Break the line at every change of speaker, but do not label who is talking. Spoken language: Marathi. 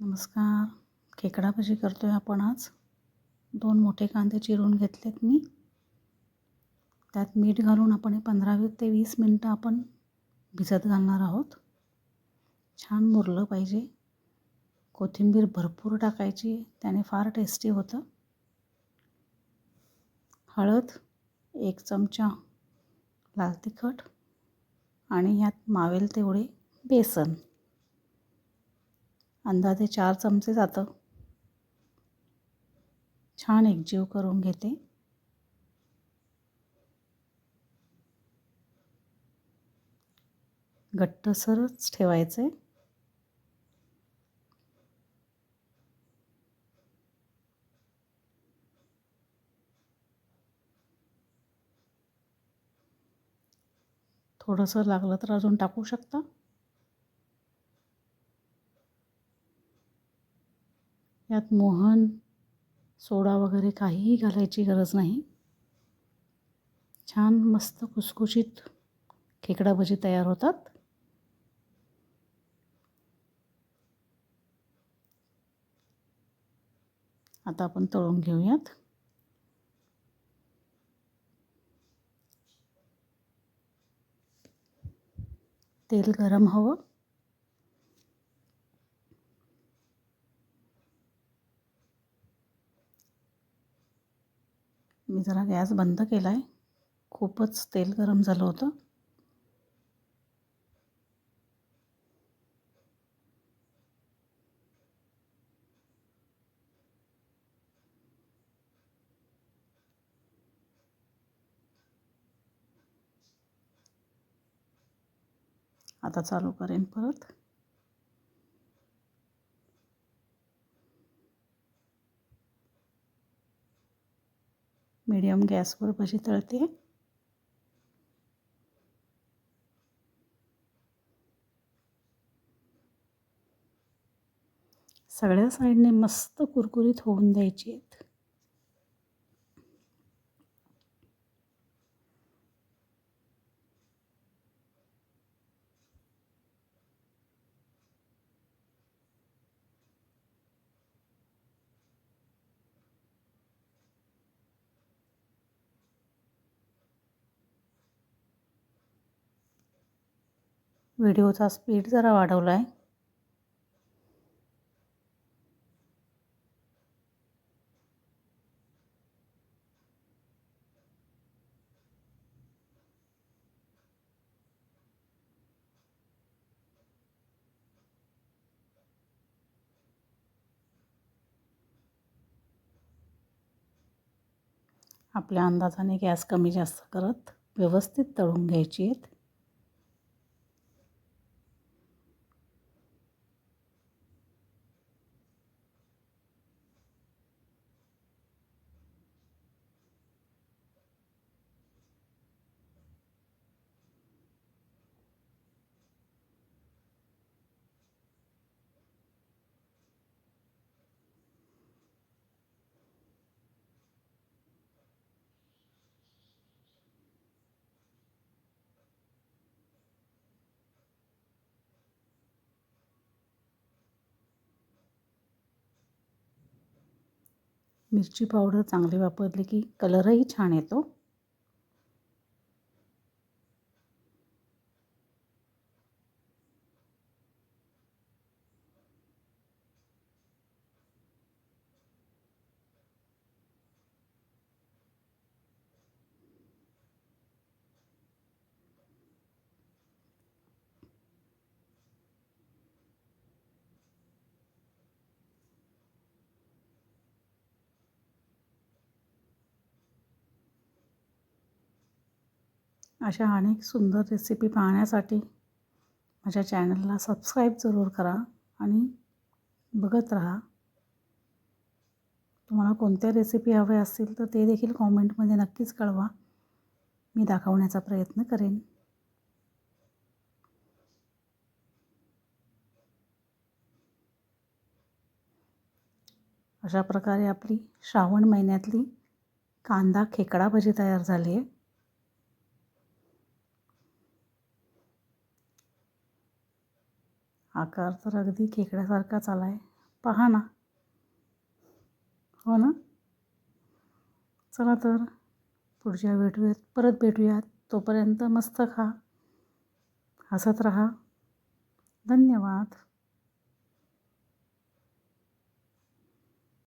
नमस्कार. खेकडा भजी करतो आहे आपण आज. दोन मोठे कांदे चिरून घेतलेत मी. त्यात मीठ घालून आपण हे पंधरा ते वीस मिनटं आपण भिजत घालणार आहोत. छान मुरलं पाहिजे. कोथिंबीर भरपूर टाकायची. त्याने फार टेस्टी होतं. हळद एक चमचा लाल तिखट आणि यात मावेल तेवढे बेसन. अंदाजे चार चमचे जातं. छान एकजीव करून घेते. घट्टसरच ठेवायचे थोडंसं लागलं तर अजून टाकू शकता? यात मोहन सोडा वगैरे काहीही घालायची गरज नाही. छान मस्त कुसकुशीत खेकडा भजी तयार होतात. आता आपण तळून घेऊयात. तेल गरम हवं. मी जरा गॅस बंद केला आहे खूपच तेल गरम झालं होतं. आता चालू करेन परत. मीडियम गॅसवर भजी तळते. सगळ्या साईडने मस्त कुरकुरीत होऊन द्यायची आहेत. व्हिडिओचा स्पीड जरा वाढवला आहे आपल्या अंदाजाने गॅस कमी जास्त करत व्यवस्थित तळून घ्यायची आहेत. मिरची पावडर चांगली वापरली की कलरही छान येतो. अशा अनेक सुंदर रेसिपी पाहण्यासाठी माझ्या चॅनलला सबस्क्राईब जरूर करा आणि बघत राहा. तुम्हाला कोणत्या रेसिपी हव्या असतील तर ते देखील कॉमेंटमध्ये नक्कीच कळवा. मी दाखवण्याचा प्रयत्न करेन. अशा प्रकारे आपली श्रावण महिन्यातली कांदा खेकडा भजी तयार झाली आहे. आकार तर अगदी खेकड्यासारखाच आला आहे पहा ना. हो ना? चला तर पुढच्या भेटूयात. परत भेटूयात. तोपर्यंत मस्त खा. हसत राहा. धन्यवाद.